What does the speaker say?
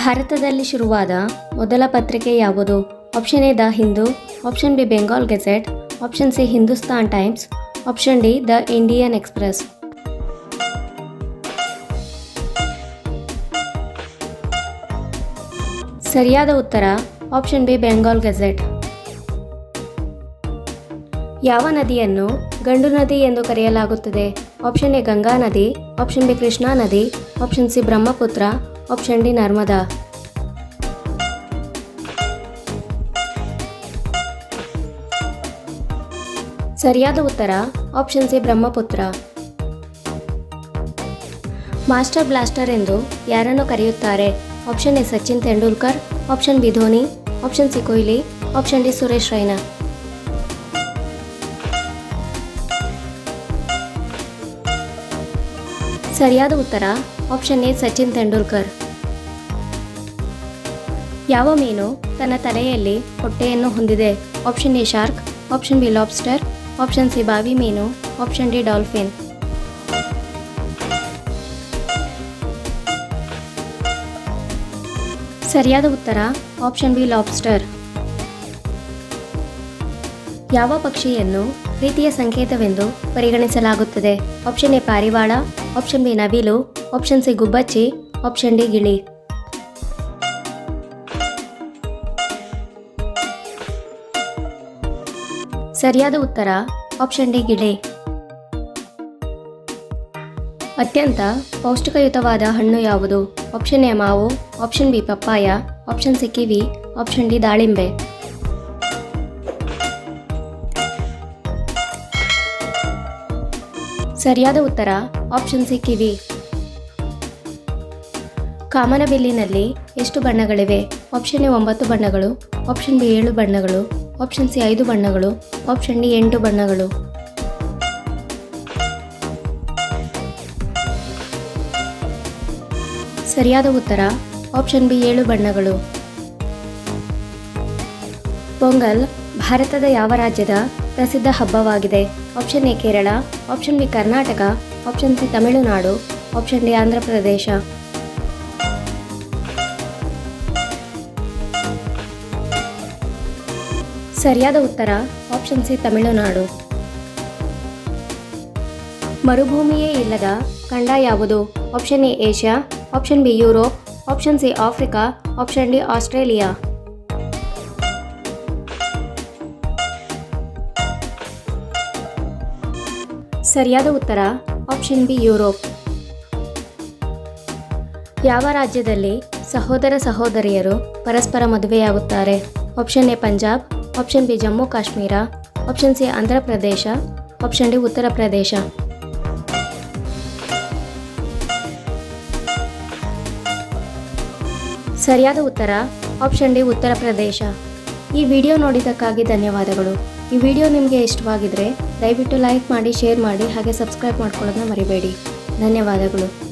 ಭಾರತದಲ್ಲಿ ಶುರುವಾದ ಮೊದಲ ಪತ್ರಿಕೆ ಯಾವುದು? Option A the Hindu option B Bengal Gazette option C Hindustan Times option D the Indian Express ಸರಿಯಾದ ಉತ್ತರ ಆಪ್ಷನ್ ಬಿ ಬೆಂಗಾಲ್ ಗೆಜೆಟ್ ಯಾವ ನದಿಯನ್ನು ಗಂಡು ನದಿ ಎಂದು ಕರೆಯಲಾಗುತ್ತದೆ? ಆಪ್ಷನ್ ಎ ಗಂಗಾ ನದಿ ಆಪ್ಷನ್ ಬಿ ಕೃಷ್ಣಾ ನದಿ option C Brahmaputra option D Narmada ಸರಿಯಾದ ಉತ್ತರ option C Brahmaputra. Master blaster ಎಂದು ಯಾರನ್ನು ಕರೆಯುತ್ತಾರೆ? Option A Sachin Tendulkar option B Dhoni option C Kohli option D Suresh Raina. ಸರಿಯಾದ ಉತ್ತರ ಆಪ್ಷನ್ ಎ ಸಚಿನ್ ತೆಂಡೂಲ್ಕರ್. ಯಾವ ಮೀನು ತನ್ನ ತಲೆಯಲ್ಲಿ ಹೊಟ್ಟೆಯನ್ನು ಹೊಂದಿದೆ? Option A shark, option B lobster, option C ಬಾವಿ ಮೀನು, ಆಪ್ಷನ್ ಡಿ ಡಾಲ್ಫಿನ್. ಸರಿಯಾದ ಉತ್ತರ, ಆಪ್ಷನ್ ಬಿ ಲಾಬ್ಸ್ಟರ್. ಯಾವ ಪಕ್ಷಿಯನ್ನು ಪ್ರೀತಿಯ ಸಂಕೇತವೆಂದು ಪರಿಗಣಿಸಲಾಗುತ್ತದೆ? ಆಪ್ಷನ್ ಎ ಪಾರಿವಾಳ, ಆಪ್ಷನ್ ಬಿ ನವಿಲು, ಆಪ್ಷನ್ ಸಿ ಗುಬ್ಬಚ್ಚಿ, ಆಪ್ಷನ್ ಡಿ ಗಿಳಿ. ಸರಿಯಾದ ಉತ್ತರ ಆಪ್ಷನ್ ಡಿ ಗಿಡೆ ಅತ್ಯಂತ ಪೌಷ್ಟಿಕಯುತವಾದ ಹಣ್ಣು ಯಾವುದು? ಆಪ್ಷನ್ ಎ ಮಾವು, option B papaya, option C kiwi, option D ದಾಳಿಂಬೆ. ಸರಿಯಾದ ಉತ್ತರ ಆಪ್ಷನ್ ಸಿ ಕಿವಿ. ಕಾಮನಬಿಲ್ಲಿನಲ್ಲಿ ಎಷ್ಟು ಬಣ್ಣಗಳಿವೆ? ಆಪ್ಷನ್ ಎ ಒಂಬತ್ತು ಬಣ್ಣಗಳು, ಆಪ್ಷನ್ ಬಿ ಏಳು ಬಣ್ಣಗಳು ಆಪ್ಷನ್ ಸಿ ಐದು ಬಣ್ಣಗಳು. ಆಪ್ಷನ್ ಡಿ ಎಂಟು ಬಣ್ಣಗಳು. ಸರಿಯಾದ ಉತ್ತರ. ಆಪ್ಷನ್ ಬಿ ಏಳು ಬಣ್ಣಗಳು. ಪೊಂಗಲ್, ಭಾರತದ ಯಾವ ರಾಜ್ಯದ ಪ್ರಸಿದ್ಧ ಹಬ್ಬವಾಗಿದೆ? Option A Kerala. Option B Karnataka. Option C Tamil Nadu. Option D Andhra Pradesh. ಸರಿಯಾದ ಉತ್ತರ ಆಪ್ಷನ್ ಸಿ ತಮಿಳುನಾಡು. ಮರುಭೂಮಿಯೇ ಇಲ್ಲದ ಖಂಡ ಯಾವುದು? Option A Asia option B Europe option C Africa option D Australia. ಸರಿಯಾದ ಉತ್ತರ ಆಪ್ಷನ್ ಬಿ ಯುರೋಪ್. ಯಾವ ರಾಜ್ಯದಲ್ಲಿ ಸಹೋದರ ಸಹೋದರಿಯರು ಪರಸ್ಪರ ಮದುವೆಯಾಗುತ್ತಾರೆ? Option A Punjab option B Jammu Kashmir option C Andhra Pradesh option D Uttar Pradesh ಸರಿಯಾದ ಉತ್ತರ ಆಪ್ಷನ್ ಡಿ ಉತ್ತರ ಪ್ರದೇಶ ಈ ವಿಡಿಯೋ ನೋಡಿದ್ದಕ್ಕಾಗಿ ಧನ್ಯವಾದಗಳು. ಈ ವಿಡಿಯೋ ನಿಮಗೆ ಇಷ್ಟವಾಗಿದ್ದರೆ ದಯವಿಟ್ಟು ಲೈಕ್ ಮಾಡಿ ಶೇರ್ ಮಾಡಿ, ಹಾಗೆ ಸಬ್ಸ್ಕ್ರೈಬ್ ಮಾಡ್ಕೊಳ್ಳೋದನ್ನ ಮರಿಬೇಡಿ. ಧನ್ಯವಾದಗಳು.